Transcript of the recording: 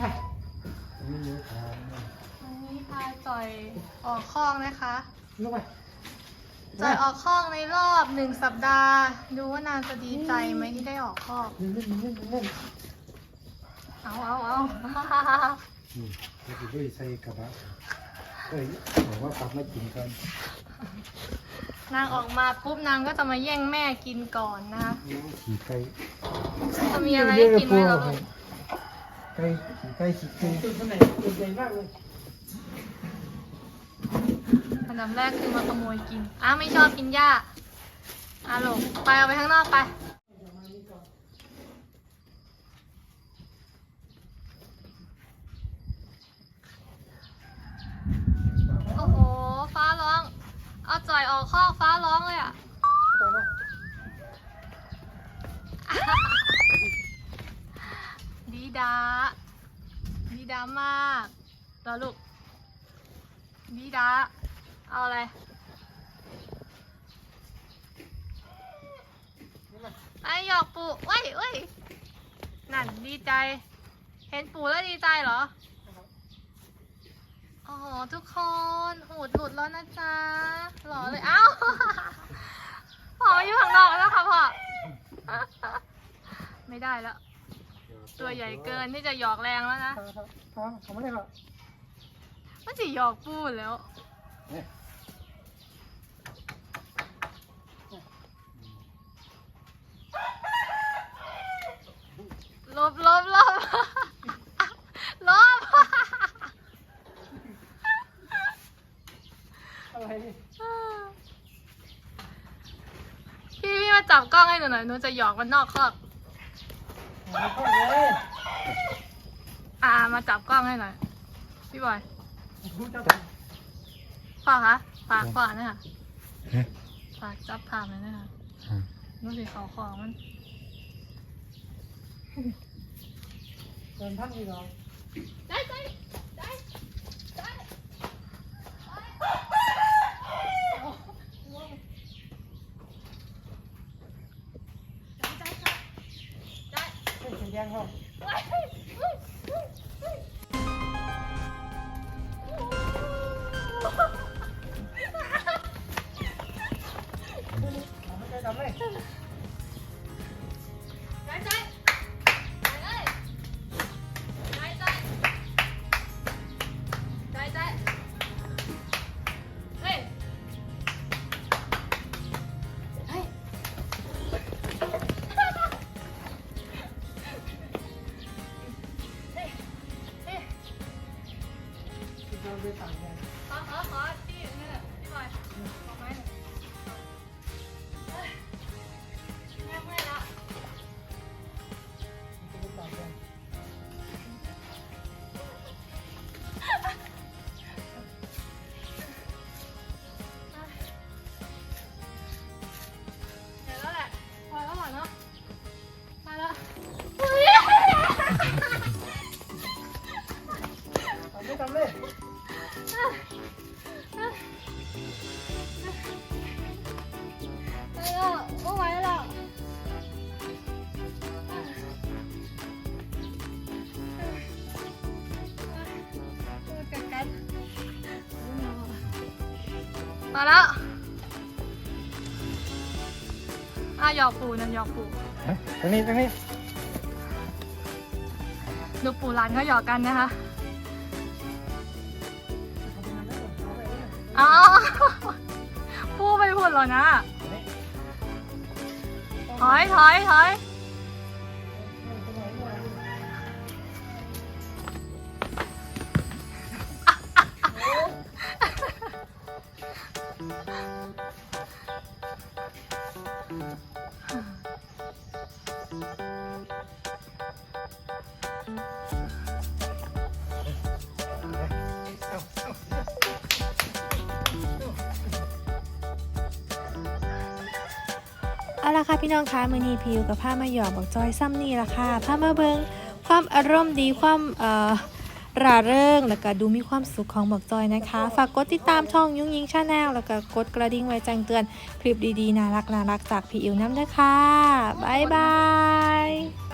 ไปนี่เนื้อทานนะวันนี้พาจอยออกคอกนะคะ ลงไปจอยออกคอกในรอบหนึ่งสัปดาห์ ดูว่านางจะดีใจไหมที่ได้ออกคอก เล่นเล่นเล่นเล่นเอาเอาเอานี่เราจะด้วยใส่กระบะเอ้ยบอกว่าปรับมากินกันนางออกมาปุ๊บนางก็จะมาแย่งแม่กินก่อนนะคะ ขี่ไก่จะมีอะไรให้กินไหมเราลูก ไก่ขี่ไก่ขี่ไก่ตัวไหนตัวใหญ่มากเลยอันดับแรกคือมาขโมยกิน อ้าไม่ชอบกินหญ้าอะลูกไปเอาไปข้างนอกไป โอ้โห ฟ้าร้อง เอาจ่อยออกคอกฟ้าร้องเลยอะ ไปนะดีดา ดามากรอลูกดีดาเอาอะไรไอหยอกปู่เว้ยเว้ยนั่นดีใจ เห็นปู่แล้วดีใจเหรอโอ้โหทุกคนหูดหลุดแล้วนะจ๊ะหล่อเลยเอ้าพ่ออยู่ข้างนอกแล้วค่ะพ่อไม่ได้แล้ว ตัวใหญ่เกินที่จะหยอกแรงแล้วนะทางทางทำไม่ได้หรอกมันจะหยอกปูดแล้วเนี่ยลบลบลบลบอะไรนี่พี่พี่มาจับกล้องให้หนูหน่อยหนูจะหยอกมันนอกคอกไม่เข้าเลย อ่ามาจับกล้องให้หน่อย พี่บอยรู้จักฝากคะฝากฝากนะคะฝากจับภาพหน่อยนะคะนูสิเขาของมัน เดินพันอีกเหรอได้ได้ได้ เเรา มาแล้วอะหยอกปูนั่นหยอกปูตรงนี้ตรงนี้ดูปู่หลานเขาหยอกกันนะคะอ๋อปูไปพูดเหรอนะถอยถอยถอย เอาละค่ะพี่น้องคะมือนีพิวกับผ้ามาหยอกบอกจอยซ้ำนี่ละค่ะผ้ามาเบิงความอารมณ์ดีความเอ่อ ร่าเริงแล้วก็ดูมีความสุขของบอกจอยนะคะ ฝากกดติดตามช่องยุ้งยิงชาแนลแล้วก็กดกระดิ่งไว้แจ้งเตือน คลิปดีๆน่ารักน่ารักจากพี่อิวน้ำด้วยค่ะบ๊ายบาย